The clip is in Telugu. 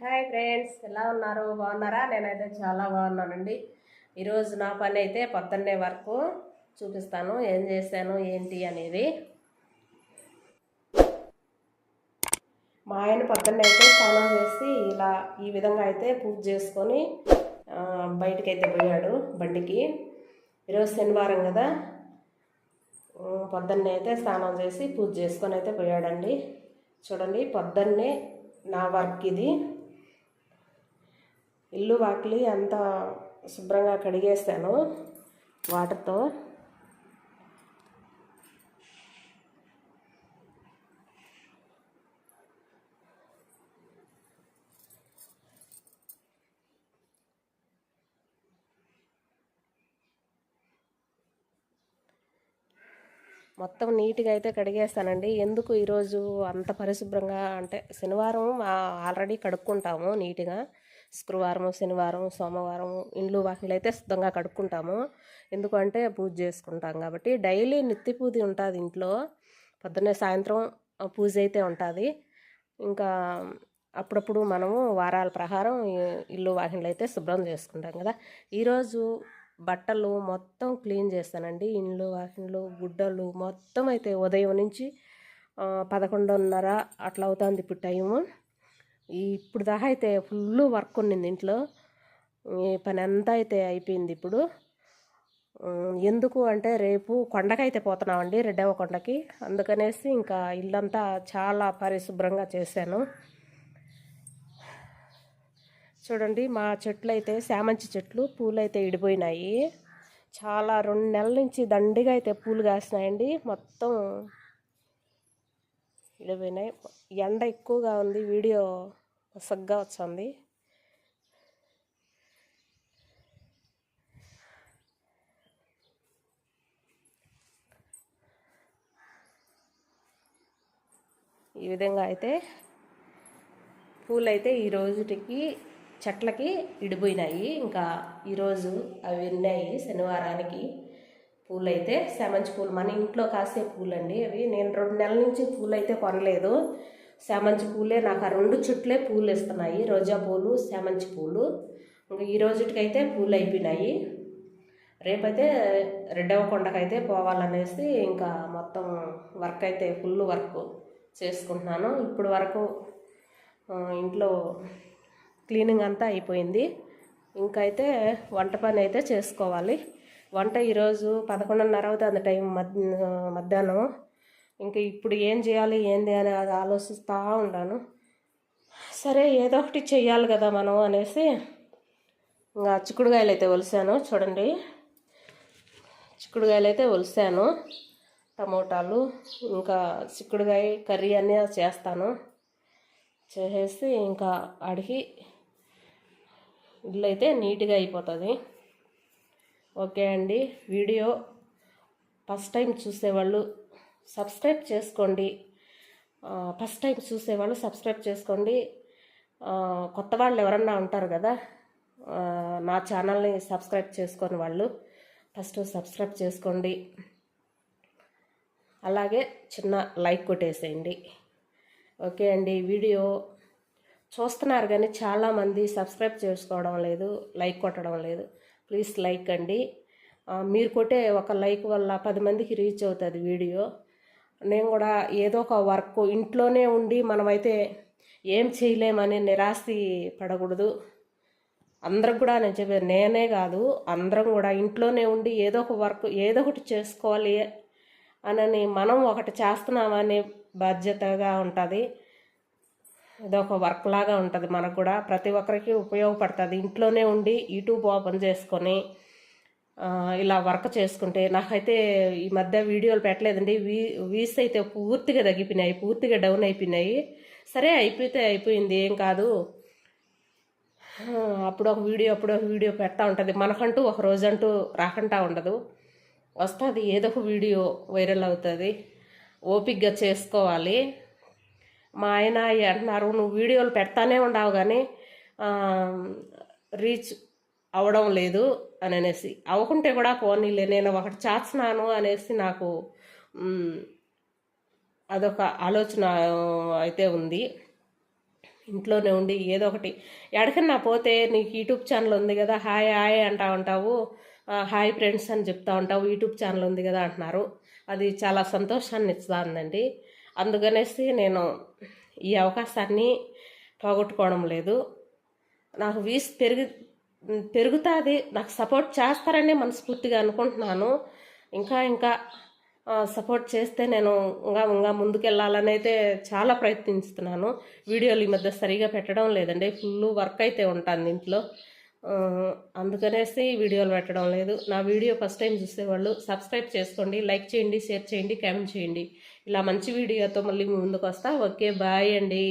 హాయ్ ఫ్రెండ్స్ ఎలా ఉన్నారు? బాగున్నారా? నేనైతే చాలా బాగున్నానండి. ఈరోజు నా పని అయితే పొద్దున్నే వరకు చూపిస్తాను. ఏం చేశాను ఏంటి అనేది. మా ఆయన పొద్దున్నే అయితే స్నానం చేసి ఇలా ఈ విధంగా అయితే పూజ చేసుకొని ఆ, బయటికైతే పోయాడు బండికి. ఈరోజు శనివారం కదా. పొద్దున్నే అయితే స్నానం చేసి పూజ చేసుకొని అయితే పోయాడండి. చూడండి పొద్దున్నే నా వర్క్ ఇది. ఇల్లు వాకిలి అంతా శుభ్రంగా కడిగేస్తాను వాటర్తో. మొత్తం నీట్గా అయితే కడిగేస్తానండి. ఎందుకు ఈరోజు అంత పరిశుభ్రంగా అంటే శనివారం ఆల్రెడీ కడుక్కుంటాము నీట్గా. శుక్రవారం శనివారం సోమవారం ఇండ్లు వాకిలు అయితే శుద్ధంగా కడుక్కుంటాము. ఎందుకంటే పూజ చేసుకుంటాం కాబట్టి డైలీ నిత్య పూజ ఉంటుంది ఇంట్లో. పొద్దున్నే సాయంత్రం పూజ అయితే ఉంటుంది. ఇంకా అప్పుడప్పుడు మనము వారాల ప్రకారం ఇల్లు వాకిళ్ళు అయితే శుభ్రం చేసుకుంటాం కదా. ఈరోజు బట్టలు మొత్తం క్లీన్ చేస్తానండి. ఇండ్లు వాకిళ్ళు గుడ్డలు మొత్తం అయితే ఉదయం నుంచి పదకొండున్నర అట్లా అవుతుంది ఇప్పుడు టైము. ఇప్పుడు దాకా అయితే ఫుల్ వర్క్ ఉండింది ఇంట్లో. ఈ పని అంతా అయితే అయిపోయింది ఇప్పుడు. ఎందుకు అంటే రేపు కొండకైతే పోతున్నామండి రెడ్డవ కొండకి. అందుకనేసి ఇంకా ఇల్లంతా చాలా పరిశుభ్రంగా చేశాను. చూడండి మా చెట్లు అయితే శామంతి చెట్లు పూలు అయితే ఇడిపోయినాయి. చాలా రెండు నెలల నుంచి దండిగా అయితే పూలు కాసినాయండి. మొత్తం ఇడిపోయినాయి. ఎండ ఎక్కువగా ఉంది వీడియో మసగ్గా వచ్చింది. ఈ విధంగా అయితే పూలైతే ఈ రోజుటికి చెట్లకి ఇడిపోయినాయి. ఇంకా ఈరోజు అవి ఉన్నాయి శనివారానికి. పూలైతే సెమంచి శామంతి పూలు. మన ఇంట్లో కాసే పూలండి. అవి నేను రెండు నెలల నుంచి పూలైతే కొనలేదు. శామంతి పూలే నాకు ఆ రెండు చుట్లే పూలు ఇస్తున్నాయి రోజా పూలు శామంతి పూలు. ఇంకా ఈ రోజుటికైతే పూలు అయిపోయినాయి రేపైతే రెడ్డవ కొండకైతే పోవాలనేసి ఇంకా మొత్తం వర్క్ అయితే ఫుల్ వర్క్ చేసుకుంటున్నాను. ఇప్పుడు వరకు ఇంట్లో క్లీనింగ్ అంతా అయిపోయింది. ఇంకైతే వంట పని అయితే చేసుకోవాలి. వంట ఈరోజు పదకొండున్నర అవుతుంది టైం మధ్యాహ్నం. ఇంకా ఇప్పుడు ఏం చేయాలి ఏంది అని అది ఆలోచిస్తూ ఉన్నాను సరే ఏదో ఒకటి చేయాలి కదా మనం అనేసి ఇంకా చిక్కుడుకాయలు అయితే ఒలిసాను చూడండి. చిక్కుడుగాయలు అయితే ఒలిసాను టమోటాలు ఇంకా చిక్కుడుగాయ కర్రీ అన్నీ చేస్తాను. చేసేసి ఇంకా అడిగి ఇల్లు అయితే నీట్గా అయిపోతుంది. ఓకే అండి వీడియో ఫస్ట్ టైం చూసేవాళ్ళు సబ్స్క్రైబ్ చేసుకోండి. ఫస్ట్ టైం చూసేవాళ్ళు సబ్స్క్రైబ్ చేసుకోండి. కొత్త వాళ్ళు ఎవరన్నా ఉంటారు కదా నా ఛానల్ని సబ్స్క్రైబ్ చేసుకొని వాళ్ళు ఫస్ట్ సబ్స్క్రైబ్ చేసుకోండి. అలాగే చిన్న లైక్ కొట్టేసేయండి. ఓకే అండి వీడియో చూస్తున్నారు కానీ చాలామంది సబ్స్క్రైబ్ చేసుకోవడం లేదు లైక్ కొట్టడం లేదు. ప్లీజ్ లైక్ అండి. మీరు కొట్టే ఒక లైక్ వల్ల పది మందికి రీచ్ అవుతుంది వీడియో. నేను కూడా ఏదో ఒక వర్క్ ఇంట్లోనే ఉండి మనమైతే ఏం చేయలేమని నిరాశ పడకూడదు. అందరం కూడా నేను చెప్పేది నేనే కాదు అందరం కూడా ఇంట్లోనే ఉండి ఏదో ఒక వర్క్ ఏదో ఒకటి చేసుకోవాలి అనని మనం ఒకటి చేస్తున్నామనే బాధ్యతగా ఉంటుంది. ఇదొక వర్క్ లాగా ఉంటుంది మనకు కూడా. ప్రతి ఒక్కరికి ఉపయోగపడుతుంది ఇంట్లోనే ఉండి యూట్యూబ్ ఓపెన్ చేసుకొని ఇలా వర్క్ చేసుకుంటే నాకైతే ఈ మధ్య వీడియోలు పెట్టలేదండి. వీ వీస్ అయితే పూర్తిగా తగ్గిపోయినాయి పూర్తిగా డౌన్ అయిపోయినాయి. సరే అయిపోతే అయిపోయింది ఏం కాదు. అప్పుడు ఒక వీడియో అప్పుడు ఒక వీడియో పెడతా ఉంటుంది. మనకంటూ ఒక రోజంటూ రాకుండా ఉండదు. వస్తుంది ఏదో ఒక వీడియో వైరల్ అవుతుంది. ఓపిక్గా చేసుకోవాలి. మా ఆయన అంటున్నారు నువ్వు వీడియోలు పెడతానే ఉండవు కానీ రీచ్ అవడం లేదు అని అనేసి అవ్వకుంటే కూడా పోనీలే నేను ఒకటి చేస్తున్నాను అనేసి నాకు అదొక ఆలోచన అయితే ఉంది. ఇంట్లోనే ఉండి ఏదో ఒకటి ఎక్కడికన్నా పోతే నీకు యూట్యూబ్ ఛానల్ ఉంది కదా హాయ్ హాయ్ అంటా ఉంటావు. హాయ్ ఫ్రెండ్స్ అని చెప్తా ఉంటావు యూట్యూబ్ ఛానల్ ఉంది కదా అంటున్నారు. అది చాలా సంతోషాన్ని ఇస్తుందండి. అందుకనేసి నేను ఈ అవకాశాన్ని పోగొట్టుకోవడం లేదు. నాకు వీస్ పెరిగి పెరుగుతుంది. నాకు సపోర్ట్ చేస్తారని మనస్ఫూర్తిగా అనుకుంటున్నాను. ఇంకా ఇంకా సపోర్ట్ చేస్తే నేను ఇంకా ఇంకా ముందుకెళ్ళాలని అయితే చాలా ప్రయత్నిస్తున్నాను. వీడియోలు ఈ మధ్య సరిగా పెట్టడం లేదండి. ఫుల్ వర్క్ అయితే ఉంటుంది ఇంట్లో అందుకనేసి వీడియోలు పెట్టడం లేదు. నా వీడియో ఫస్ట్ టైం చూసేవాళ్ళు సబ్స్క్రైబ్ చేసుకోండి లైక్ చేయండి షేర్ చేయండి కామెంట్ చేయండి. ఇలా మంచి వీడియోతో మళ్ళీ ముందుకు వస్తా. ఓకే బాయ్ అండి.